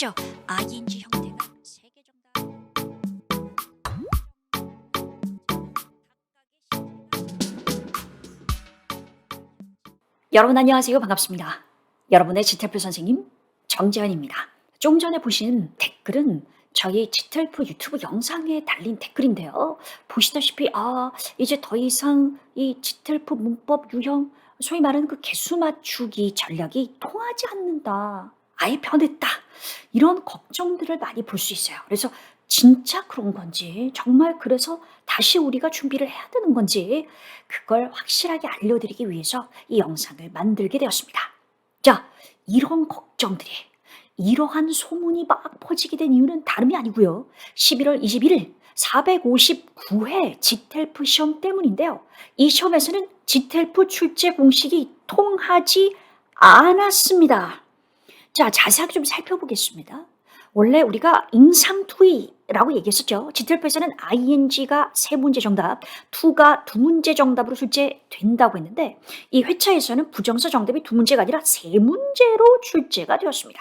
아시죠? ING 형태가 세개 정답. 여러분 안녕하세요. 반갑습니다. 여러분의 지텔프 선생님 정재현입니다. 좀 전에 보신 댓글은 저희 지텔프 유튜브 영상에 달린 댓글인데요. 보시다시피 아 이제 더 이상 이 지텔프 문법 유형 소위 말하는 그 개수 맞추기 전략이 통하지 않는다. 아예 변했다. 이런 걱정들을 많이 볼 수 있어요. 그래서 진짜 그런 건지 정말 그래서 다시 우리가 준비를 해야 되는 건지 그걸 확실하게 알려드리기 위해서 이 영상을 만들게 되었습니다. 자, 이런 걱정들이 이러한 소문이 막 퍼지게 된 이유는 다름이 아니고요. 11월 21일 459회 지텔프 시험 때문인데요. 이 시험에서는 지텔프 출제 공식이 통하지 않았습니다. 자, 자세하게 좀 살펴보겠습니다. 원래 우리가 임상투이라고 얘기했었죠. 지텔프에서는 ing가 세 문제 정답, 투가 두 문제 정답으로 출제된다고 했는데 이 회차에서는 부정사 정답이 두 문제가 아니라 세 문제로 출제가 되었습니다.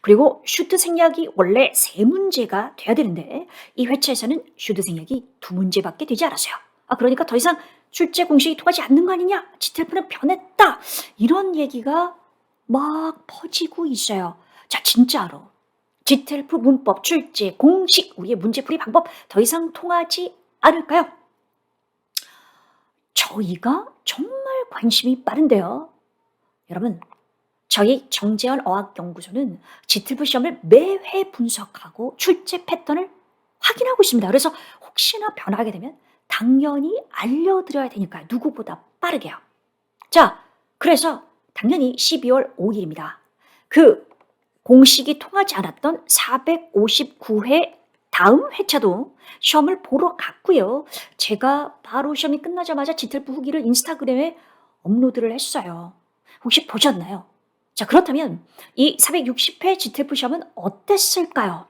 그리고 슈트 생략이 원래 세 문제가 돼야 되는데 이 회차에서는 슈트 생략이 두 문제밖에 되지 않았어요. 아 그러니까 더 이상 출제 공식이 통하지 않는 거 아니냐? 지텔프는 변했다. 이런 얘기가 막 퍼지고 있어요. 자, 진짜로. 지텔프 문법 출제 공식 우리의 문제풀이 방법 더 이상 통하지 않을까요? 저희가 정말 관심이 빠른데요. 여러분, 저희 정재현 어학연구소는 지틀프 시험을 매회 분석하고 출제 패턴을 확인하고 있습니다. 그래서 혹시나 변하게 되면 당연히 알려드려야 되니까요. 누구보다 빠르게요. 자, 그래서 당연히 12월 5일입니다. 그 공식이 통하지 않았던 459회 다음 회차도 시험을 보러 갔고요. 제가 바로 시험이 끝나자마자 지틀프 후기를 인스타그램에 업로드를 했어요. 혹시 보셨나요? 자, 그렇다면 이 460회 지틀프 시험은 어땠을까요?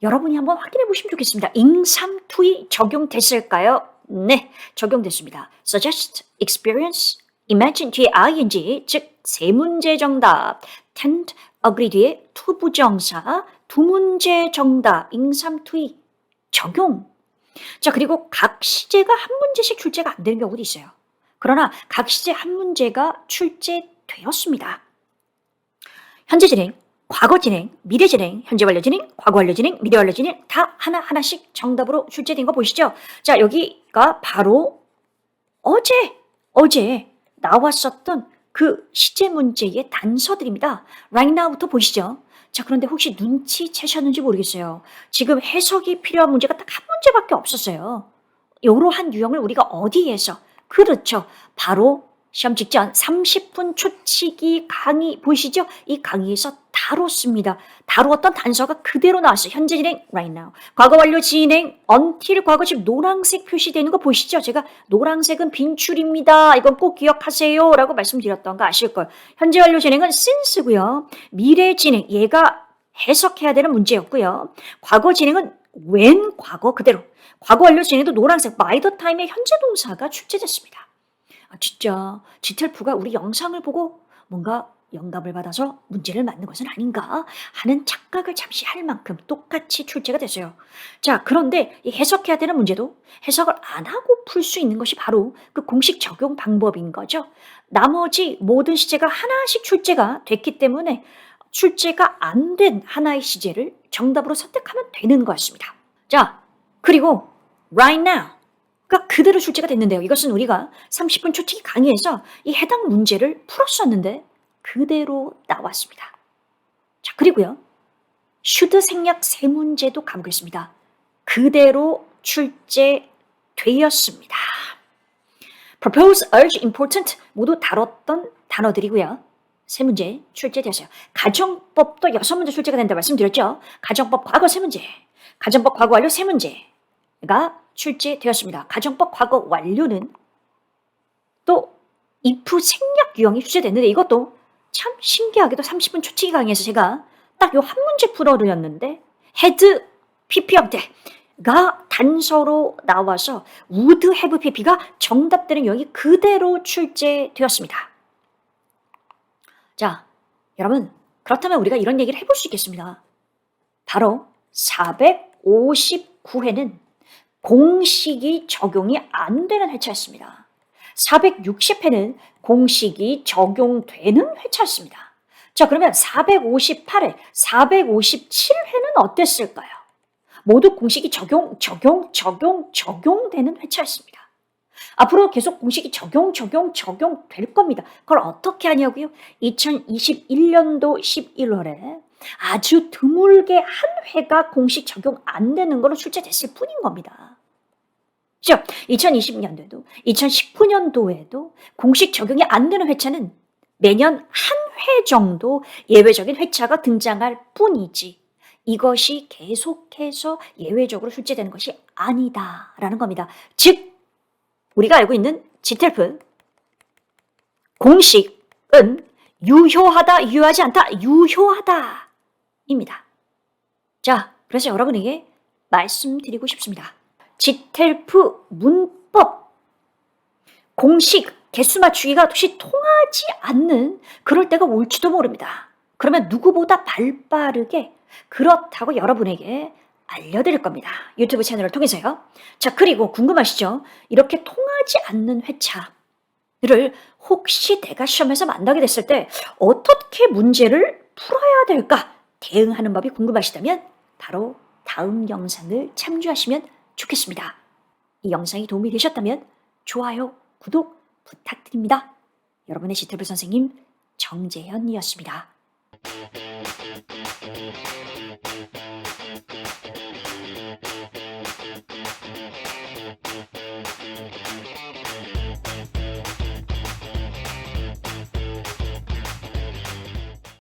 여러분이 한번 확인해 보시면 좋겠습니다. 잉삼투이 적용됐을까요? 네, 적용됐습니다. suggest, experience, imagine 뒤에 ing, 즉 세 문제 정답, tend, agree 뒤에 to 부정사, 두 문제 정답, 잉삼투이 적용. 자, 그리고 각 시제가 한 문제씩 출제가 안 되는 경우도 있어요. 그러나 각 시제 한 문제가 출제되었습니다. 현재 진행, 과거 진행, 미래 진행, 현재 완료 진행, 과거 완료 진행, 미래 완료 진행 다 하나하나씩 정답으로 출제된 거 보시죠? 자, 여기가 바로 어제, 어제 나왔었던 그 시제 문제의 단서들입니다. right now부터 보시죠. 자, 그런데 혹시 눈치채셨는지 모르겠어요. 지금 해석이 필요한 문제가 딱 한 문제밖에 없었어요. 이러한 유형을 우리가 어디에서? 그렇죠. 바로 시험 직전 30분 초치기 강의 보이시죠? 이 강의에서 다뤘습니다. 다루었던 단서가 그대로 나왔어요. 현재 진행 right now. 과거 완료 진행 until 과거 지금 노란색 표시되는 거 보시죠? 제가 노란색은 빈출입니다. 이건 꼭 기억하세요. 라고 말씀드렸던 거 아실 거예요. 현재 완료 진행은 since고요. 미래 진행 얘가 해석해야 되는 문제였고요. 과거 진행은 when 과거 그대로. 과거 완료 진행도 노란색 by the time의 현재 동사가 출제됐습니다. 아, 진짜 지텔프가 우리 영상을 보고 뭔가 영감을 받아서 문제를 만든 것은 아닌가 하는 착각을 잠시 할 만큼 똑같이 출제가 됐어요. 자, 그런데 이 해석해야 되는 문제도 해석을 안 하고 풀 수 있는 것이 바로 그 공식 적용 방법인 거죠. 나머지 모든 시제가 하나씩 출제가 됐기 때문에 출제가 안 된 하나의 시제를 정답으로 선택하면 되는 것같습니다. 자, 그리고 right now 그러니까 그대로 출제가 됐는데요. 이것은 우리가 30분 초치기 강의에서 이 해당 문제를 풀었었는데 그대로 나왔습니다. 자, 그리고요. 슈드 생략 세 문제도 가보겠습니다. 그대로 출제되었습니다. propose, urge, important 모두 다뤘던 단어들이고요. 세 문제 출제되었어요. 가정법도 여섯 문제 출제가 된다 말씀드렸죠. 가정법 과거 세 문제, 가정법 과거 완료 세 문제가 출제되었습니다. 가정법 과거 완료는 또 if 생략 유형이 출제됐는데 이것도 참 신기하게도 30분 초치기 강의에서 제가 딱 요 한 문제 풀어드렸는데 had pp 형태가 단서로 나와서 would have pp가 정답되는 유형이 그대로 출제되었습니다. 자, 여러분 그렇다면 우리가 이런 얘기를 해볼 수 있겠습니다. 바로 459회는 공식이 적용이 안 되는 회차였습니다. 460회는 공식이 적용되는 회차였습니다. 자, 그러면 458회, 457회는 어땠을까요? 모두 공식이 적용, 적용, 적용, 적용되는 회차였습니다. 앞으로 계속 공식이 적용, 적용, 적용될 겁니다. 그걸 어떻게 하냐고요? 2021년도 11월에 아주 드물게 한 회가 공식 적용 안 되는 걸로 출제됐을 뿐인 겁니다. 그죠? 2020년도에도, 2019년도에도 공식 적용이 안 되는 회차는 매년 한 회 정도 예외적인 회차가 등장할 뿐이지 이것이 계속해서 예외적으로 출제되는 것이 아니다라는 겁니다. 즉 우리가 알고 있는 지텔프 공식은 유효하다, 유효하지 않다, 유효하다입니다. 자, 그래서 여러분에게 말씀드리고 싶습니다. 지텔프 문법 공식 개수 맞추기가 혹시 통하지 않는 그럴 때가 올지도 모릅니다. 그러면 누구보다 발빠르게 그렇다고 여러분에게 알려드릴 겁니다. 유튜브 채널을 통해서요. 자, 그리고 궁금하시죠? 이렇게 통하지 않는 회차를 혹시 내가 시험에서 만나게 됐을 때 어떻게 문제를 풀어야 될까? 대응하는 법이 궁금하시다면 바로 다음 영상을 참조하시면 좋겠습니다. 이 영상이 도움이 되셨다면 좋아요, 구독 부탁드립니다. 여러분의 지태부 선생님 정재현이었습니다.